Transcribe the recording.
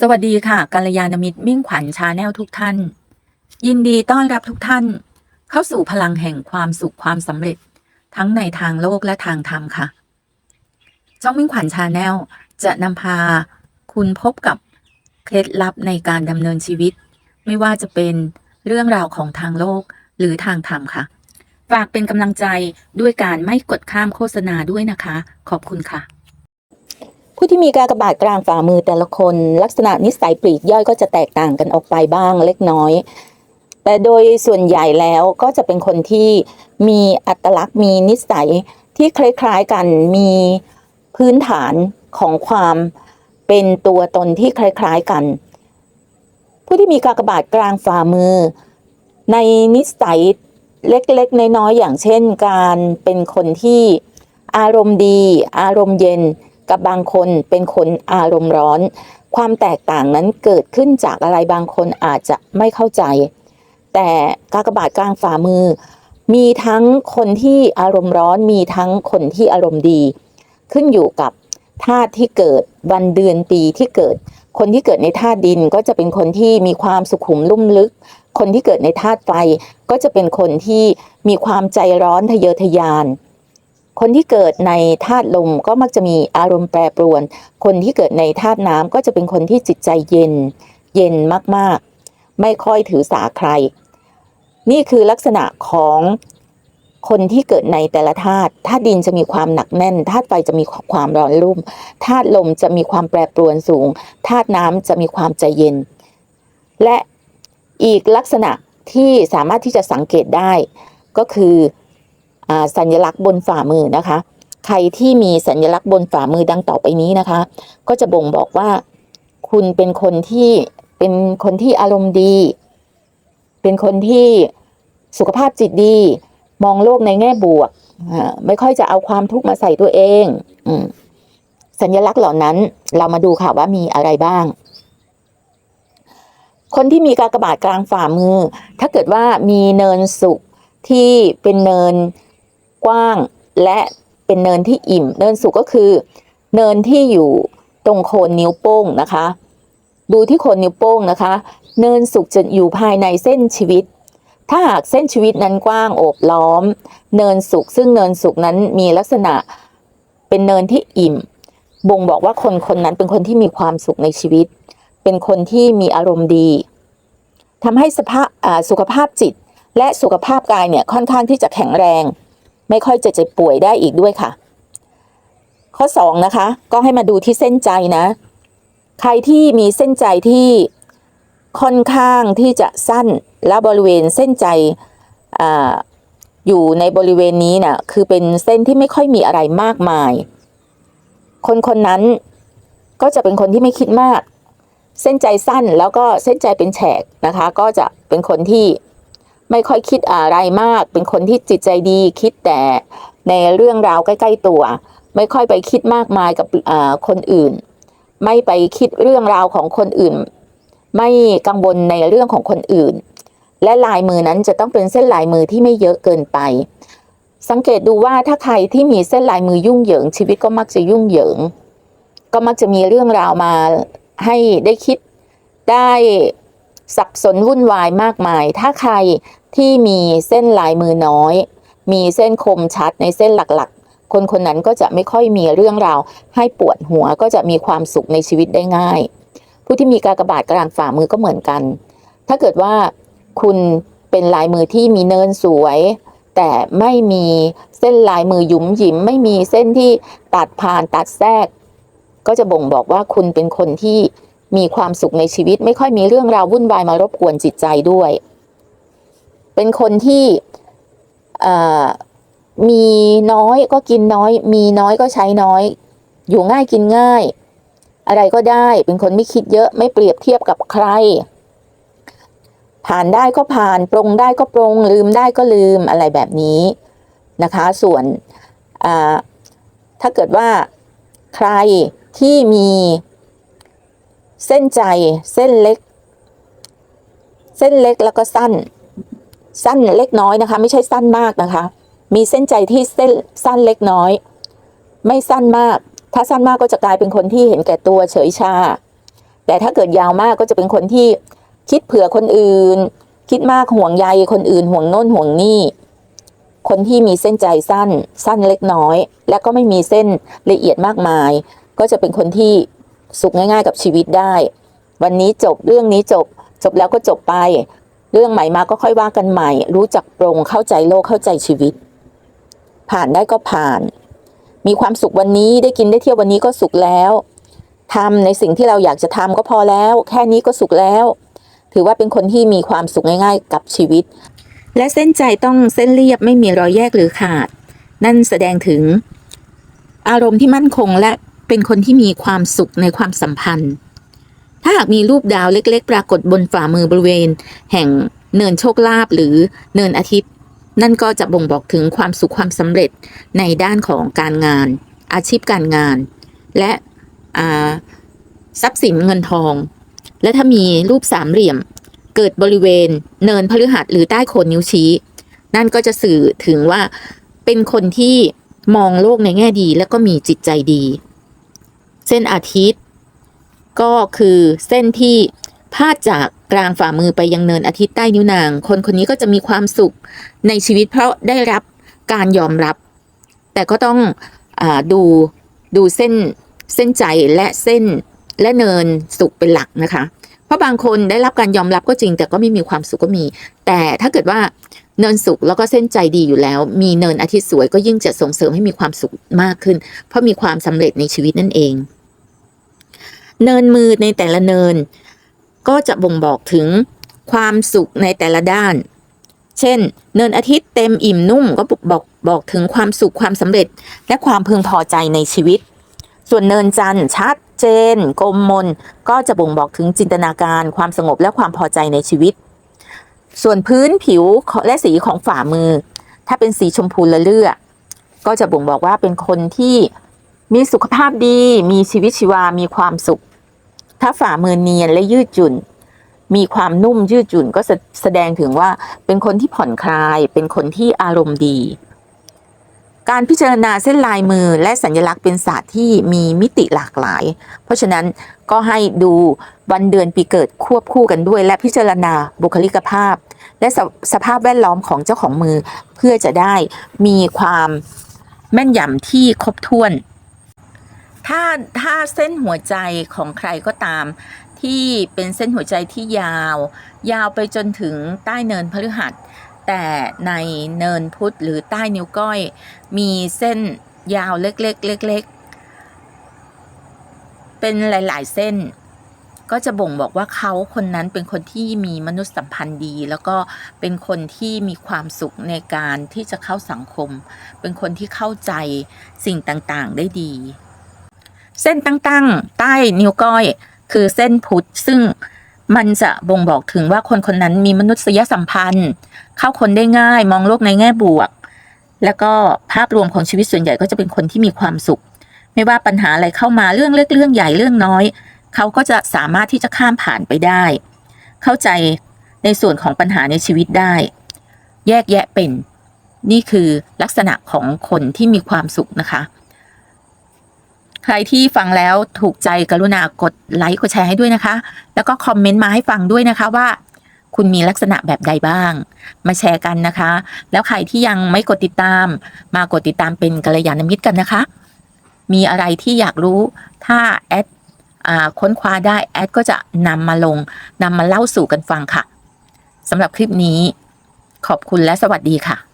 สวัสดีค่ะกัลยาณมิตรมิ่งขวัญชาแนลทุกท่าน ยินดีต้อนรับทุกท่าน เข้าสู่พลังแห่งความสุขความสำเร็จ ทั้งในทางโลกและทางธรรมค่ะช่องมิ่งขวัญชาแนลจะนำพาคุณพบกับเคล็ดลับในการดำเนินชีวิต ไม่ว่าจะเป็นเรื่องราวของทางโลกหรือทางธรรมค่ะ ฝากเป็นกำลังใจด้วยการไม่กดข้ามโฆษณาด้วยนะคะ ขอบคุณค่ะ ผู้ที่มีการกระบาดกลางฝ่ามือแต่ละคน ลักษณะนิสัยปลีกย่อยก็จะแตกต่างกันออกไปบ้างเล็กน้อย แต่โดยส่วนใหญ่แล้วก็จะเป็นคนที่มีอัตลักษณ์มีนิสัยที่คล้ายๆกันมีพื้นฐานของความเป็นตัวตนที่คล้ายๆกัน ผู้ที่มีการกระบาดกลางฝ่ามือ ในนิสัยเล็กๆน้อยๆอย่างเช่น การเป็นคนที่อารมณ์ดี อารมณ์เย็น กับบางคนเป็นคนอารมณ์ร้อน ความแตกต่างนั้นเกิดขึ้นจากอะไรบางคนอาจจะไม่เข้าใจ แต่กากบาทกลางฝ่ามือ มีทั้งคนที่อารมณ์ร้อน มีทั้งคนที่อารมณ์ดี ขึ้นอยู่กับธาตุที่เกิดวันเดือนปีที่เกิด คนที่เกิดในธาตุดินก็จะเป็นคนที่มีความสุขุมลุ่มลึก คนที่เกิดในธาตุไฟก็จะเป็นคนที่มีความใจร้อนทะเยอทะยาน คนที่เกิดในธาตุลมก็มักจะมีอารมณ์แปรปรวน คนที่เกิดในธาตุน้ำก็จะเป็นคนที่จิตใจเย็น เย็นมากๆ ไม่ค่อยถือสาใคร นี่คือลักษณะของคนที่เกิดในแต่ละธาตุ ธาตุดินจะมีความหนักแน่น ธาตุไฟจะมีความร้อนรุ่ม ธาตุลมจะมีความแปรปรวนสูง ธาตุน้ำจะมีความใจเย็น และอีกลักษณะที่สามารถที่จะสังเกตได้ ก็คือ สัญลักษณ์บนฝ่ามือนะคะ ใครที่มีสัญลักษณ์บนฝ่ามือดังต่อไปนี้นะคะ ก็จะบ่งบอกว่า คุณเป็นคนที่เป็นคนที่อารมณ์ดี เป็นคนที่สุขภาพจิตดี มองโลกในแง่บวกไม่ค่อยจะเอาความทุกข์มาใส่ตัวเองอสัญลักษณ์เหล่านั้นเรามาดูค่ะว่ามีอะไรบ้าง คนที่มีกากบาทกลางฝ่ามือ ถ้าเกิดว่ามีเนินสุขที่เป็นเนิน กว้าง และเป็นเนินที่อิ่ม เนินสุขก็คือ เนินที่อยู่ตรงโคนนิ้วโป้งนะคะ ดูที่โคนนิ้วโป้งนะคะ เนินสุขจะอยู่ภายในเส้นชีวิต ถ้าหากเส้นชีวิตนั้นกว้างโอบล้อม เนินสุขซึ่งเนินสุขนั้นมีลักษณะเป็นเนินที่อิ่ม บ่งบอกว่าคนคนนั้นเป็นคนที่มีความสุขในชีวิต เป็นคนที่มีอารมณ์ดีทำให้สภาพสุขภาพจิต และสุขภาพกายเนี่ยค่อนข้างที่จะแข็งแรง ไม่ค่อยจะเจ็บป่วยได้อีกด้วยค่ะ ข้อ2นะคะ ก็ให้มาดูที่เส้นใจนะ ใครที่มีเส้นใจที่ค่อนข้างที่จะสั้นและบริเวณเส้นใจออยู่ในบริเวณนี้นะ่ะคือเป็นเส้นที่ไม่ค่อยมีอะไรมากมาย คนคนนั้นก็จะเป็นคนที่ไม่คิดมาก เส้นใจสั้นแล้วก็เส้นใจเป็นแฉกนะคะ ก็จะเป็นคนที่ ไม่ค่อยคิดอะไรมาก เป็นคนที่จิตใจดีคิดแต่ในเรื่องราวใกล้ ๆตัว ไม่ค่อยไปคิดมากมายกับคนอื่น ไม่ไปคิดเรื่องราวของคนอื่น ไม่กังวลในเรื่องของคนอื่น และลายมือนั้นจะต้องเป็นเส้นลายมือที่ไม่เยอะเกินไป สังเกตดูว่าถ้าใครที่มีเส้นลายมือยุ่งเหยิง ชีวิตก็มักจะยุ่งเหยิง ก็มักจะมีเรื่องราวมาให้ได้คิดได้ สับสนวุ่นวายมากมาย ถ้าใครที่มีเส้นลายมือน้อย มีเส้นคมชัดในเส้นหลักๆ คนคนนั้นก็จะไม่ค่อยมีเรื่องราวให้ปวดหัวก็จะมีความสุขในชีวิตได้ง่าย ผู้ที่มีกากระบาทกลางฝ่ามือก็เหมือนกัน ถ้าเกิดว่าคุณเป็นลายมือที่มีเนินสวย แต่ไม่มีเส้นลายมือหยุมหยิม ไม่มีเส้นที่ตัดผ่านตัดแทรก ก็จะบ่งบอกว่าคุณเป็นคนที่ มีความสุขในชีวิตไม่ค่อยมีเรื่องราววุ่นวายมารบกวนจิตใจด้วย เป็นคนที่มีน้อยก็กินน้อย มีน้อยก็ใช้น้อย อยู่ง่ายกินง่าย อะไรก็ได้ เป็นคนไม่คิดเยอะไม่เปรียบเทียบกับใคร ผ่านได้ก็ผ่านปรงได้ก็ปรงลืมได้ก็ลืมอะไรแบบนี้นะคะ ส่วนถ้าเกิดว่าใครที่มี เส้นใจ เส้นเล็ก เส้นเล็กแล้วก็สั้น สั้นเล็กน้อยนะคะ ไม่ใช่สั้นมากนะคะ มีเส้นใจที่เส้นสั้นเล็กน้อย ไม่สั้นมาก ถ้าสั้นมากก็จะกลายเป็นคนที่เห็นแก่ตัวเฉยชา แต่ถ้าเกิดยาวมากก็จะเป็นคนที่คิดเผื่อคนอื่น คิดมากห่วงใยคนอื่นห่วงโน่นห่วงนี่ คนที่มีเส้นใจสั้น สั้นเล็กน้อย และก็ไม่มีเส้นละเอียดมากมาย ก็จะเป็นคนที่ สุขง่ายๆกับชีวิตได้ วันนี้จบเรื่องนี้จบ จบแล้วก็จบไป เรื่องใหม่มาก็ค่อยว่ากันใหม่ รู้จักปรงเข้าใจโลกเข้าใจชีวิต ผ่านได้ก็ผ่าน มีความสุขวันนี้ได้กินได้เที่ยววันนี้ก็สุขแล้วทำในสิ่งที่เราอยากจะทำก็พอแล้ว แค่นี้ก็สุขแล้ว ถือว่าเป็นคนที่มีความสุขง่ายๆ กับชีวิต และเส้นใจต้องเส้นเรียบไม่มีรอยแยกหรือขาด นั่นแสดงถึงอารมณ์ที่มั่นคงและ เป็นคนที่มีความสุขในความสัมพันธ์ ถ้าหากมีรูปดาวเล็ก ๆ ปรากฏบนฝ่ามือบริเวณ แห่งเนินโชคลาภหรือเนินอาทิตย์ นั่นก็จะบ่งบอกถึงความสุขความสำเร็จในด้านของการงาน อาชีพการงาน และทรัพย์สินเงินทอง และถ้ามีรูปสามเหลี่ยม เกิดบริเวณ เนินพฤหัสหรือใต้โคนนิ้วชี้ นั่นก็จะสื่อถึงว่าเป็นคนที่มองโลกในแง่ดีและก็มีจิตใจดี เส้นอาทิตย์ ก็คือเส้นที่พาดจากกลางฝ่ามือไปยังเนินอาทิตย์ใต้นิ้วนาง คนคนนี้ก็จะมีความสุขในชีวิตเพราะได้รับการยอมรับ แต่ก็ต้องอดูดูเส้นเส้นใจและเส้นและเนินสุขเป็นหลักนะคะ เพราะบางคนได้รับการยอมรับก็จริง แต่ก็ไม่มีความสุขก็มี แต่ถ้าเกิดว่าเนินสุขแล้วก็เส้นใจดีอยู่แล้ว มีเนินอาทิตย์สวยก็ยิ่งจะส่งเสริมให้มีความสุขมากขึ้น เพราะมีความสำเร็จในชีวิตนั่นเอง เนินมือในแต่ละเนิน ก็จะบ่งบอกถึงความสุขในแต่ละด้าน เช่น เนินอาทิตย์เต็มอิ่มนุ่มก็บอกบอกถึงความสุขความสำเร็จและความพึงพอใจในชีวิต ส่วนเนินจันทร์ชัดเจนกลมมน ก็จะบ่งบอกถึงจินตนาการความสงบและความพอใจในชีวิต ส่วนพื้นผิวและสีของฝ่ามือ ถ้าเป็นสีชมพูละเลือก็จะบ่งบอกว่าเป็นคนที่ มีสุขภาพดี มีชีวิตชีวา มีความสุข ถ้าฝ่ามือเนียนและยืดหยุ่น มีความนุ่มยืดหยุ่นก็แสดงถึงว่าเป็นคนที่ผ่อนคลาย เป็นคนที่อารมณ์ดี การพิจารณาเส้นลายมือและสัญลักษณ์เป็นศาสตร์ที่มีมิติหลากหลาย เพราะฉะนั้นก็ให้ดูวันเดือนปีเกิดควบคู่กันด้วย และพิจารณาบุคลิกภาพ และสสภาพแวดล้อมของเจ้าของมือ เพื่อจะได้มีความแม่นยำที่ครบถ้วน ถ้าถ้าเส้นหัวใจของใครก็ตาม ที่เป็นเส้นหัวใจที่ยาว ยาวไปจนถึงใต้เนินพฤหัส แต่ในเนินพุธหรือใต้นิ้วก้อย มีเส้นยาวเล็กๆเล็กๆเป็นหลาย ๆ เส้นก็จะบ่งบอกว่าเขาคนนั้นเป็นคนที่มีมนุษยสัมพันธ์ดี แล้วก็เป็นคนที่มีความสุขในการที่จะเข้าสังคม เป็นคนที่เข้าใจสิ่งต่างๆได้ดี เส้นตั้งๆ ใต้นิ้วก้อย คือเส้นพุทธซึ่งมันจะบ่งบอกถึงว่าคนคนนั้นมีมนุษยสัมพันธ์ เข้าคนได้ง่ายมองโลกในแง่บวก แล้วก็ภาพรวมของชีวิตส่วนใหญ่ก็จะเป็นคนที่มีความสุข ไม่ว่าปัญหาอะไรเข้ามาเรื่องเล็กเรื่องใหญ่เรื่องน้อย เขาก็จะสามารถที่จะข้ามผ่านไปได้ เข้าใจในส่วนของปัญหาในชีวิตได้ แยกแยะเป็น นี่คือลักษณะของคนที่มีความสุขนะคะ ใครที่ฟังแล้วถูกใจกรุณากดไลค์กดแชร์ให้ด้วยนะคะ แล้วก็คอมเมนต์มาให้ฟังด้วยนะคะว่า คุณมีลักษณะแบบใดบ้าง มาแชร์กันนะคะ แล้วใครที่ยังไม่กดติดตาม มากดติดตามเป็นกัลยาณมิตรกันนะคะ มีอะไรที่อยากรู้ถ้าแอดค้นคว้าได้แอดก็จะนำมาลงนำมาเล่าสู่กันฟังค่ะสำหรับคลิปนี้ขอบคุณและสวัสดีค่ะ